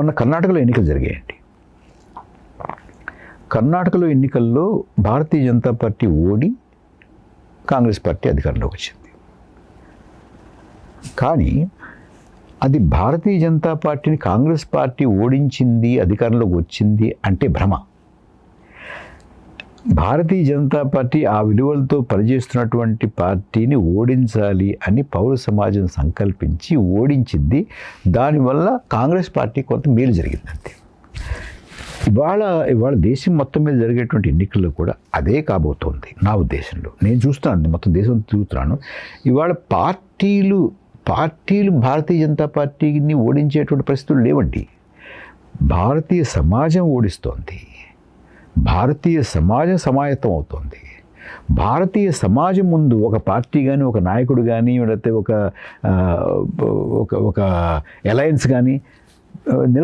మొన్న కర్ణాటకలో ఎన్నికలు జరిగాయండి. కర్ణాటకలో ఎన్నికల్లో భారతీయ జనతా పార్టీ ఓడి కాంగ్రెస్ పార్టీ అధికారంలోకి వచ్చింది. కానీ అది భారతీయ జనతా పార్టీని కాంగ్రెస్ పార్టీ ఓడించింది అధికారంలోకి వచ్చింది అంటే భ్రమ. భారతీయ జనతా పార్టీ ఆ విలువలతో పనిచేస్తున్నటువంటి పార్టీని ఓడించాలి అని పౌర సమాజం సంకల్పించి ఓడించింది. దానివల్ల కాంగ్రెస్ పార్టీ కొంత మేలు జరిగిందంతే ఇవాళ ఇవాళ దేశం మొత్తం మీద జరిగేటువంటి ఎన్నికల్లో కూడా అదే కాబోతోంది నా ఉద్దేశంలో. నేను చూస్తున్నాను మొత్తం దేశం తిరుగుతున్నాను. ఇవాళ పార్టీలు పార్టీలు భారతీయ జనతా పార్టీని ఓడించేటువంటి పరిస్థితులు లేవండి. భారతీయ సమాజం ఓడిస్తోంది. భారతీయ సమాజం సమాయత్తం అవుతుంది. భారతీయ సమాజం ముందు ఒక పార్టీ కానీ ఒక నాయకుడు కానీ లేకపోతే ఒక ఒక ఒక అలయన్స్ కానీ నిల